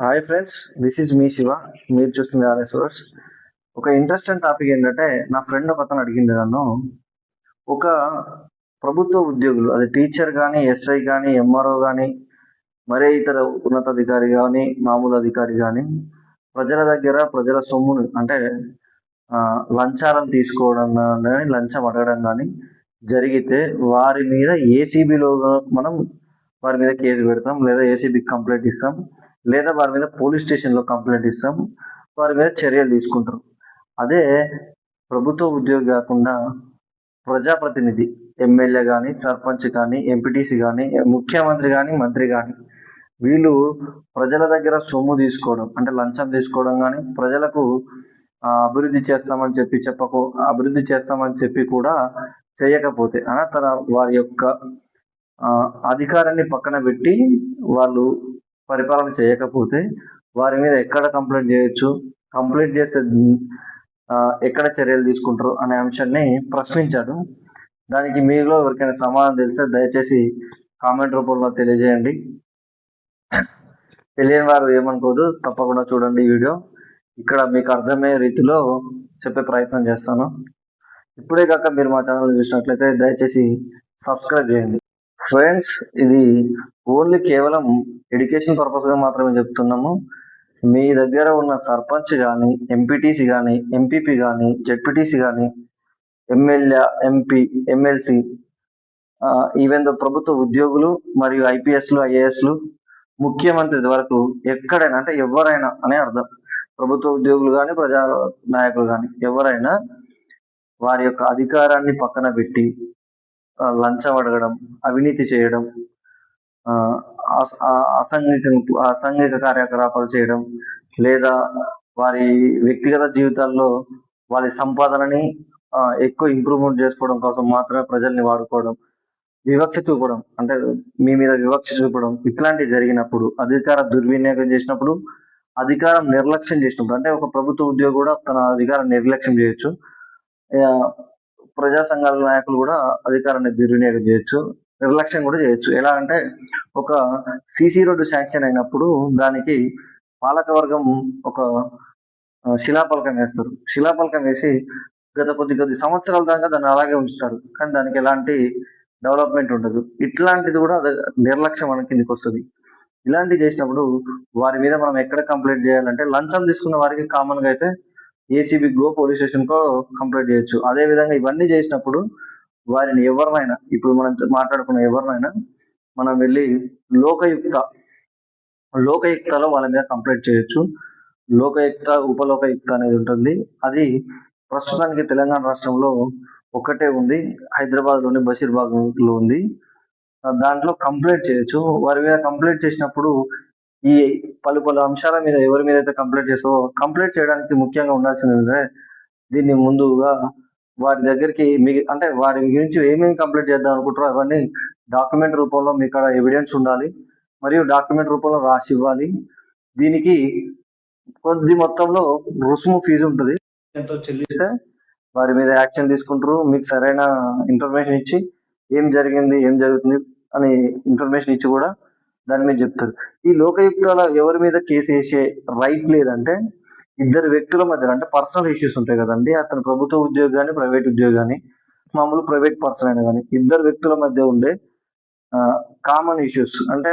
Hi friends this is me Shiva మీరు చూస్తుంది R S verse ఒక ఇంట్రెస్టింగ్ టాపిక్ ఏంటంటే నా ఫ్రెండ్ ఒక అతను అడిగింది నన్ను ఒక ప్రభుత్వ ఉద్యోగులు అది టీచర్ కానీ ఎస్ఐ కానీ ఎంఆర్ఓ కానీ మరే ఇతర ఉన్నతాధికారి కానీ మామూలు అధికారి కానీ ప్రజల దగ్గర ప్రజల సొమ్మును అంటే లంచాలను తీసుకోవడం కానీ లంచం అడగడం కానీ జరిగితే వారి మీద ఏసీబీలో మనం వారి మీద కేసు పెడతాం లేదా ఏసీబీకి కంప్లైంట్ ఇస్తాం. లేదా వారి మీద పోలీస్ స్టేషన్లో కంప్లైంట్ ఇస్తాం వారి మీద చర్యలు తీసుకుంటారు అదే ప్రభుత్వ ఉద్యోగి కాకుండా ప్రజాప్రతినిధి ఎమ్మెల్యే కానీ సర్పంచ్ కానీ ఎంపీటీసీ కానీ ముఖ్యమంత్రి కానీ మంత్రి కానీ వీళ్ళు ప్రజల దగ్గర సొమ్ము తీసుకోవడం అంటే లంచం తీసుకోవడం కానీ ప్రజలకు అభివృద్ధి చేస్తామని చెప్పి చెప్పకు అభివృద్ధి చేస్తామని చెప్పి కూడా చేయకపోతే ఆ, తన వారి యొక్క అధికారాన్ని పక్కన పెట్టి వాళ్ళు పరిపాలన చేయకపోతే వారి మీద ఎక్కడ కంప్లైంట్ చేయొచ్చు? కంప్లైంట్ చేస్తే ఎక్కడ చర్యలు తీసుకుంటారు అనే అంశాన్ని ప్రశ్నించాడు దానికి మీలో ఎవరికైనా సమాధానం తెలిస్తే దయచేసి కామెంట్ రూపంలో తెలియజేయండి. తెలియని వారు ఏమనుకోదు తప్పకుండా చూడండి వీడియో. ఇక్కడ మీకు అర్థమయ్యే రీతిలో చెప్పే ప్రయత్నం చేస్తాను. ఇప్పుడే కాక మీరు మా ఛానల్ చూసినట్లయితే దయచేసి సబ్స్క్రైబ్ చేయండి. ఫ్రెండ్స్ ఇది ఓన్లీ కేవలం ఎడ్యుకేషన్ పర్పస్గా మాత్రమే చెప్తున్నాము. మీ దగ్గర ఉన్న సర్పంచ్ కానీ ఎంపీటీసీ కానీ ఎంపీపీ కానీ జెడ్పీటీసీ కానీ MLA MP MLC even though ప్రభుత్వ ఉద్యోగులు మరియు ఐపీఎస్లు ఐఏఎస్లు ముఖ్యమంత్రి వరకు ఎక్కడైనా అంటే ఎవరైనా అనే అర్థం. ప్రభుత్వ ఉద్యోగులు కానీ ప్రజా నాయకులు కానీ ఎవరైనా వారి యొక్క అధికారాన్ని పక్కన పెట్టి లంచం అడగడం అవినీతి చేయడం అసంఘిక అసంఘిక కార్యకలాపాలు చేయడం లేదా వారి వ్యక్తిగత జీవితాల్లో వారి సంపాదనని ఎక్కువ ఇంప్రూవ్మెంట్ చేసుకోవడం కోసం మాత్రమే ప్రజల్ని వాడుకోవడం వివక్ష చూపడం అంటే మీ మీద వివక్ష చూపడం ఇట్లాంటివి జరిగినప్పుడు అధికార దుర్వినియోగం చేసినప్పుడు అధికారం నిర్లక్ష్యం చేసినప్పుడు అంటే ఒక ప్రభుత్వ ఉద్యోగి కూడా తన అధికారం నిర్లక్ష్యం చేయొచ్చు. ప్రజా సంఘాల నాయకులు కూడా అధికారాన్ని దుర్వినియోగం చేయొచ్చు నిర్లక్ష్యం కూడా చేయొచ్చు. ఎలా అంటే ఒక సిసి రోడ్డు శాంక్షన్ అయినప్పుడు దానికి పాలకవర్గం ఒక శిలాపలకం వేస్తారు. శిలాపలకం వేసి గత కొద్ది కొద్ది సంవత్సరాల దాకా దాన్ని అలాగే ఉంచుతారు. కానీ దానికి ఎలాంటి డెవలప్మెంట్ ఉండదు. ఇట్లాంటిది కూడా నిర్లక్ష్యం మన కిందకి వస్తుంది. ఇలాంటివి చేసినప్పుడు వారి మీద మనం ఎక్కడ కంప్లైంట్ చేయాలంటే లంచం తీసుకున్న వారికి కామన్గా అయితే ఏసీబీ గో పోలీస్ స్టేషన్ కో కంప్లైంట్ చేయొచ్చు. అదే విధంగా ఇవన్నీ చేసినప్పుడు వారిని ఎవరినైనా ఇప్పుడు మనం మాట్లాడుకున్న ఎవరినైనా మనం వెళ్ళి లోకయుక్త లోకయుక్తలో వాళ్ళ మీద కంప్లైంట్ చేయొచ్చు. లోకయుక్త ఉపలోకయుక్త అనేది ఉంటుంది. అది ప్రస్తుతానికి తెలంగాణ రాష్ట్రంలో ఒక్కటే ఉంది. హైదరాబాద్లోని బషీర్బాగ్లో ఉంది. దాంట్లో కంప్లైంట్ చేయొచ్చు. వారి మీద కంప్లైంట్ చేసినప్పుడు ఈ పలు పలు అంశాల మీద ఎవరి మీద అయితే కంప్లైంట్ చేస్తావో కంప్లైంట్ చేయడానికి ముఖ్యంగా ఉండాల్సింది ఏంటంటే దీన్ని ముందుగా వారి దగ్గరికి మీ అంటే వారి గురించి ఏమేమి కంప్లైంట్ చేద్దాం అనుకుంటారో అవన్నీ డాక్యుమెంట్ రూపంలో మీ కాడ ఎవిడెన్స్ ఉండాలి. మరియు డాక్యుమెంట్ రూపంలో రాసి ఇవ్వాలి. దీనికి కొద్ది మొత్తంలో రుసుము ఫీజు ఉంటుంది. ఎంతో చెల్లిస్తే వారి మీద యాక్షన్ తీసుకుంటారు. మీకు సరైన ఇన్ఫర్మేషన్ ఇచ్చి ఏం జరిగింది ఏం జరుగుతుంది అని ఇన్ఫర్మేషన్ ఇచ్చి కూడా దాని మీద చెప్తారు. ఈ లోకయుక్తాల ఎవరి మీద కేసు వేసే రైట్ లేదంటే ఇద్దరు వ్యక్తుల మధ్య అంటే పర్సనల్ ఇష్యూస్ ఉంటాయి కదండి. అతను ప్రభుత్వ ఉద్యోగి కానీ ప్రైవేట్ ఉద్యోగి కానీ మామూలు ప్రైవేట్ పర్సన్ అయినా కానీ ఇద్దరు వ్యక్తుల మధ్య ఉండే కామన్ ఇష్యూస్ అంటే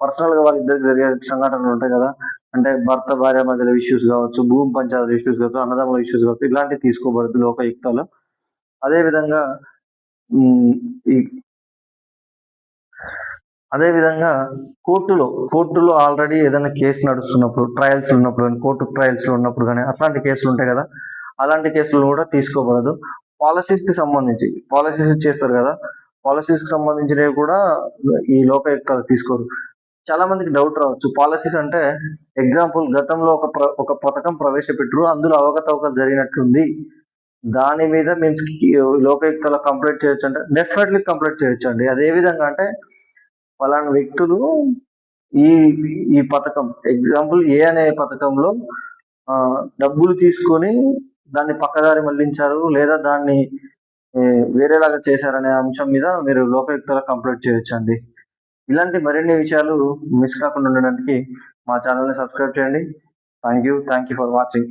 పర్సనల్గా వాళ్ళిద్దరికి జరిగే సంఘటనలు ఉంటాయి కదా. అంటే భర్త భార్య మధ్యలో ఇష్యూస్ కావచ్చు భూమి పంచాయతీ ఇష్యూస్ కావచ్చు అన్నదమ్ముల ఇష్యూస్ కావచ్చు ఇలాంటివి తీసుకోబడదు లోకయుక్తాలు. అదేవిధంగా అదేవిధంగా కోర్టులో కోర్టులో ఆల్రెడీ ఏదైనా కేసు నడుస్తున్నప్పుడు ట్రయల్స్ ఉన్నప్పుడు కానీ కోర్టు ట్రయల్స్ ఉన్నప్పుడు కానీ అట్లాంటి కేసులు ఉంటాయి కదా అలాంటి కేసులు కూడా తీసుకోకూడదు. పాలసీస్కి సంబంధించి పాలసీస్ చేస్తారు కదా పాలసీస్కి సంబంధించినవి కూడా ఈ లోకయుక్తాలు తీసుకోరు. చాలా మందికి డౌట్ రావచ్చు. పాలసీస్ అంటే ఎగ్జాంపుల్ గతంలో ఒక ఒక పథకం ప్రవేశపెట్టరు అందులో అవకతవకలు జరిగినట్టుంది. దాని మీద మేము లోకయుక్తలో కంప్లైంట్ చేయొచ్చు అంటే డెఫినెట్లీ కంప్లీట్ చేయొచ్చు అండి అదే విధంగా అంటే ఫలానా వ్యక్తులు ఈ ఈ పథకం ఎగ్జాంపుల్ ఏ అనే పథకంలో ఆ, డబ్బులు తీసుకొని దాన్ని పక్కదారి మళ్ళించారు లేదా దాన్ని వేరేలాగా చేశారనే అంశం మీద మీరు లోకయుక్తలా కంప్లైంట్ చేయొచ్చండి. ఇలాంటి మరిన్ని విషయాలు మిస్ కాకుండా ఉండడానికి మా ఛానల్ని సబ్స్క్రైబ్ చేయండి. Thank you thank you for watching.